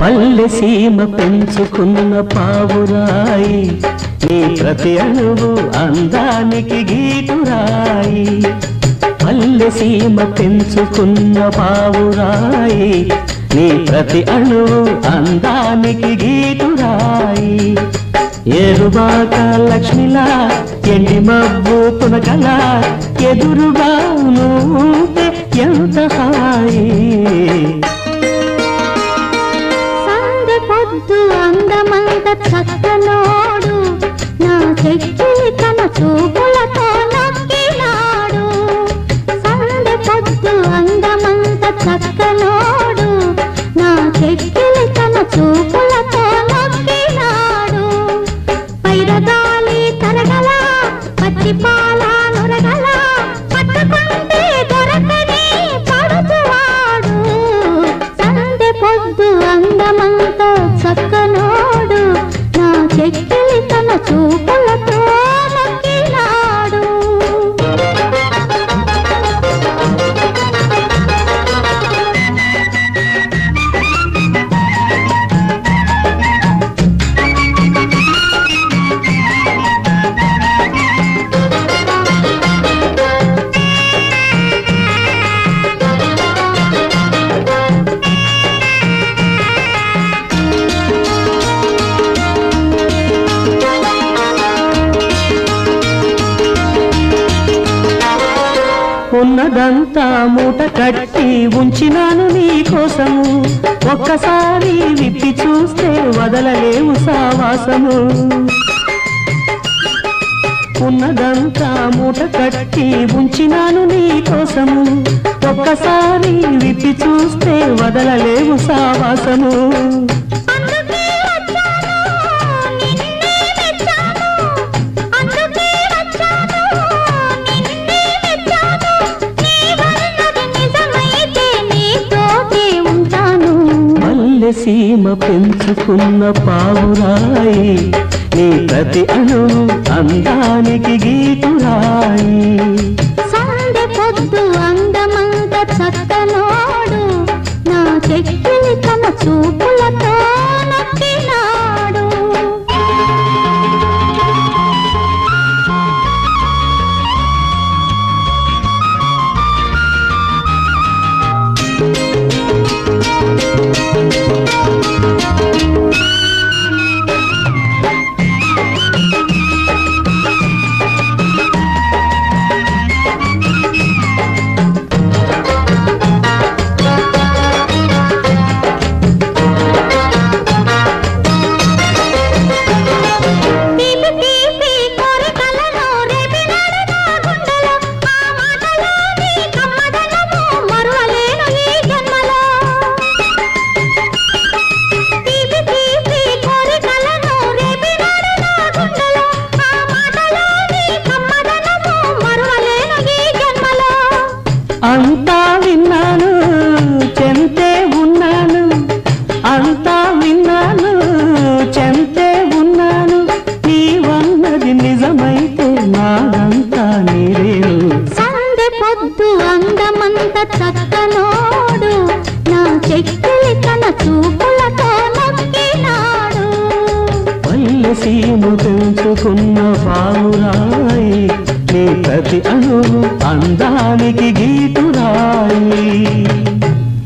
పల్లె సీమ పెంచుకున్న పావురాయి నీ ప్రతి అణువు అందానికి గీటురాయి పల్లె సీమ పెంచుకున్న పావురాయి నీ ప్రతి అణువు అందానికి గీటురాయి ఏరుబాక లక్ష్మిలా ఎండి మబ్బు తునకల ఎదురుగా ఎంత హాయి. చూపులతో నొక్కినాడు. సందె పొద్దు అందమంత చక్కనోడు. నా చెక్కిలి తన చూపులతో నొక్కినాడు. పైరగాలి తరగల పచ్చి ఉన్నదంతా మూట కట్టి ఉంచినాను నీకోసము ఒక్కసారి విప్పి చూస్తే వదలలేవు సావాసము. ఉన్నదంతా మూట కట్టి ఉంచినాను నీకోసము ఒక్కసారి విప్పి చూస్తే వదలలేవు సావాసము. సీమ పెంచుకున్న పావురాయి నీ ప్రతి అణు అందానికి గీతురాయి. సందె పొద్దు అందమంత చక్కనోడు నా చెక్కిలి తన చూపులు అంతా విన్నాను చెంతే ఉన్నాను. అంతా విన్నాను చెంతే ఉన్నాను. నీవన్నది నిజమైతే నాదంతా నీరేను సందె పొద్దు అందమంత చక్కనోడు నా చెక్కిలి తన చూపులతో నొక్కినాడు. పల్లె సీము పెంచుకున్న నీ ప్రతి అణువు అందానికి గీతురాయి.